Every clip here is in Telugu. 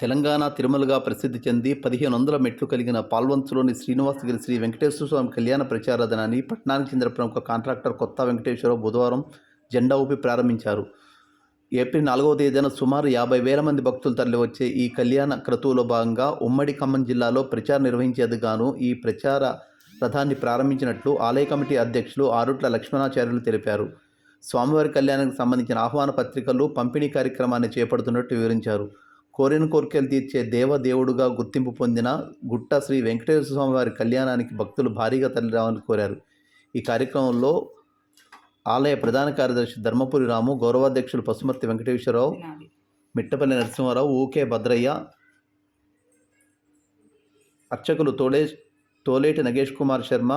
తెలంగాణ తిరుమలగా ప్రసిద్ధి చెంది పదిహేను వందల మెట్లు కలిగిన పాల్వంచులోని శ్రీనివాసగిరి శ్రీ వెంకటేశ్వర స్వామి కళ్యాణ ప్రచారధనాన్ని పట్టణానికి చెందిన ప్రముఖ కాంట్రాక్టర్ కొత్త వెంకటేశ్వరరావు బుధవారం జెండా ఊపి ప్రారంభించారు. ఏప్రిల్ నాలుగవ తేదీన సుమారు యాభై వేల మంది భక్తులు తరలివచ్చే ఈ కళ్యాణ క్రతువులో భాగంగా ఉమ్మడి ఖమ్మం జిల్లాలో ప్రచారం నిర్వహించేందుకు ఈ ప్రచార రథాన్ని ప్రారంభించినట్లు ఆలయ కమిటీ అధ్యక్షులు ఆరుట్ల లక్ష్మణాచార్యులు తెలిపారు. స్వామివారి కళ్యాణానికి సంబంధించిన ఆహ్వాన పత్రికలు పంపిణీ కార్యక్రమాన్ని చేపడుతున్నట్టు వివరించారు. కోరిన కోరికలు తీర్చే దేవదేవుడుగా గుర్తింపు పొందిన గుట్ట శ్రీ వెంకటేశ్వర స్వామివారి కళ్యాణానికి భక్తులు భారీగా తరలిరావాలని కోరారు. ఈ కార్యక్రమంలో ఆలయ ప్రధాన కార్యదర్శి ధర్మపురి రాము గౌరవాధ్యక్షులు పసుమర్తి వెంకటేశ్వరరావు మిట్టపల్లి నరసింహారావు ఊకే భద్రయ్య అర్చకులు తోలే తోలేటి నగేష్ కుమార్ శర్మ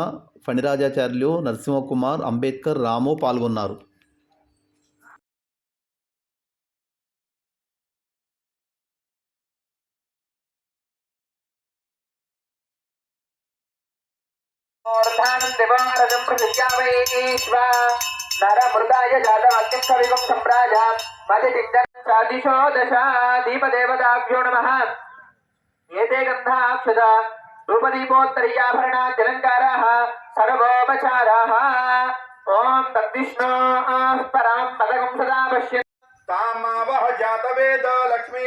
ఫణిరాజాచార్యులు నరసింహకుమార్ అంబేద్కర్ రాము పాల్గొన్నారు. ूर्धानं दिवारजं प्रसिद्ध्यावैश्वा नरमृताय जातमत्यं सविगं सम्राज मदितिन्दं सादिशो दशा दीपदेवताभ्यो नमः एते गन्धाक्षत रूपदीपोत्तरीयाभरणात्यलङ्काराः सर्वोपचाराः ॐ तद्विष्णोः परां पदकं सदा पश्य तामावह जातवेद लक्ष्मी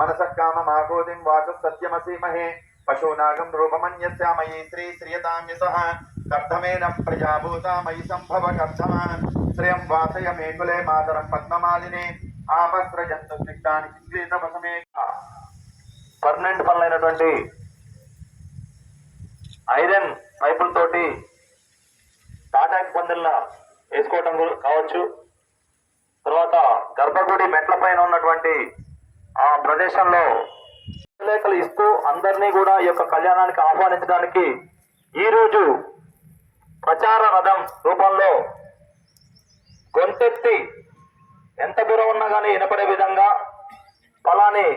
మనసకామ మాగోదిం వాచ సత్యమసీమహే పశూనాగం రూపమన్యస్యామయీ శ్రీ శ్రియతామ్య సహ సంభవ కర్ధమ శ్రియం వాసయమేకులే మాతరం పద్మమాలిని. ఆపస్రజంతు సిద్ధానికి క్రీతమసమే పర్మనెంట్ పనులైనటువంటి ఐరన్ పైపులతోటి టాటాక్ పందిళ్ళ వేసుకోవటం కావచ్చు. తర్వాత గర్భగుడి మెట్ల పైన ఉన్నటువంటి ప్రదేశంలో లేఖలు ఇస్తూ అందరినీ కూడా ఈ యొక్క కళ్యాణానికి ఆహ్వానించడానికి ఈరోజు ప్రచార రథం రూపంలో గొంతెత్తి ఎంత దూరం ఉన్నా కానీ వినపడే విధంగా ఫలాని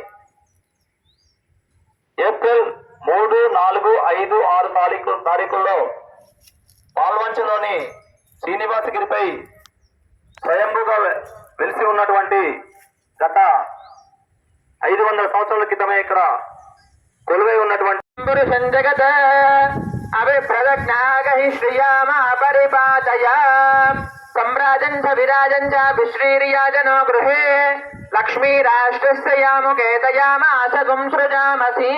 ఏప్రిల్ మూడు నాలుగు ఐదు ఆరు తారీఖు తారీఖుల్లో పాల్వంచలోని శ్రీనివాసగిరిపై స్వయంభూగా వెలిసి ఉన్నటువంటి గత ఐదు వందల సంవత్సరాల క్రితమే ఇక్కడ కొలువై ఉన్నటువంటి పురుషం జగత అవిప్రదజ్ఞాగహి శ్రియామ పరిపాతయ. సమ్రాజం చ విరాజం చ విశ్రీరియాజనో గృహే. లక్ష్మీరాష్ట్రస్య యాముకేతయామాస సంసృజామసి.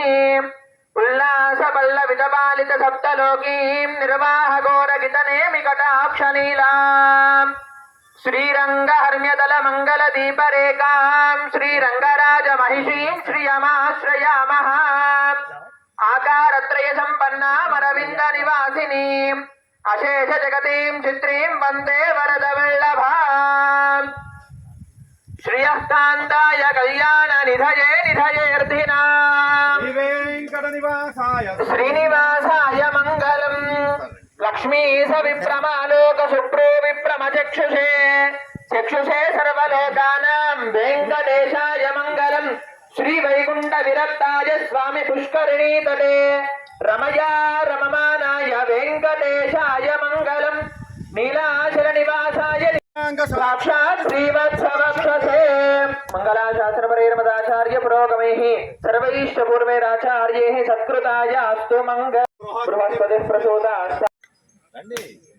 ఉల్లాస పల్లవిత పాలిత సప్తలోకీం నిర్వాహ ఘోరగితనేమి కటాక్షనీలాం శ్రీరంగహర్మ్యదల మంగళ దీపరేకాం శ్రీరంగరాజ మహిషీం శ్రియమాశ్రయామః ఆకారత్రయ సంపన్నామరవింద నివాసినీం అశేష జగతీం చిత్రీం వందే వరద వల్లభాం శ్రియః కాంతాయ కళ్యాణ నిధయే నిధయేర్ధినాం శ్రీనివాసాయ మంగళం లక్ష్మీ స విప్రమాలోక శుభ్రో విప్రమ చక్షుషే. చక్షుషే సర్వలోకానాం వెంకటేశాయ మంగళం. శ్రీ వైకుంఠ విరక్తాయ స్వామి పుష్కరిణీ తటే. రమయా రమమానాయ వెంకటేశాయ మంగళం. నీలాచల నివాసాయ సాక్షాత్ శ్రీవత్సవక్షసే. పురోగమైః సర్వైశ్చ పూర్వైరాచార్యైः సత్కృతాయ అస్తు మంగళ. బృహస్పతి ప్రచోదాస్త Me.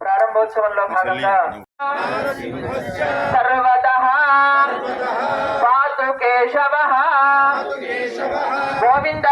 ప్రారంభోత్సవంలో భాగంగా సర్వత పాతు కేశవ. గోవింద.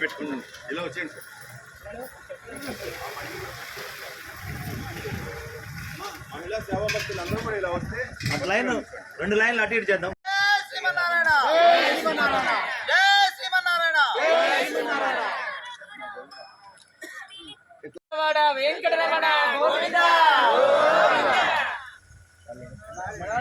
పెట్టుకున్నాను ఇలా వచ్చేయండి మహిళా సేవా భక్తులు అందరూ కూడా ఇలా వస్తే ఒక లైన్ రెండు లైన్లు అటు ఇటు చేద్దాం.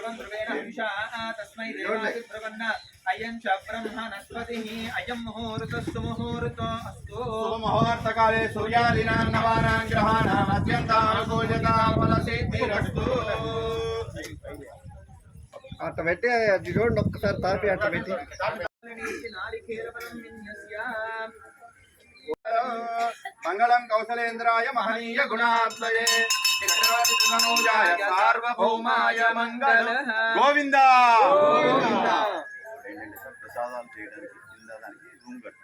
ధ్రువం ధ్రువం ధ్రువేణ హంసా తస్మై దేవాయ ధ్రువన్న అయం చ బ్రహ్మణస్పతిః అయం ముహూర్తస్సు ముహూర్తో అస్తు ముహూర్తకాలే సూర్యాదీనాం నవానాం గ్రహాణాం అత్యంతానుకూల్యతా ఫలసిద్ధిరస్తు అట్ట పెట్టి అది చూడండి ఒక్కసారి తాపి అట్ట పెట్టి. మంగళం కౌసలేంద్రాయ మహనీయ గుణాత్మయే। సార్వభౌమాయ మంగళ. గోవింద! ప్రసాదాలు చేయడానికి రూమ్ కట్టు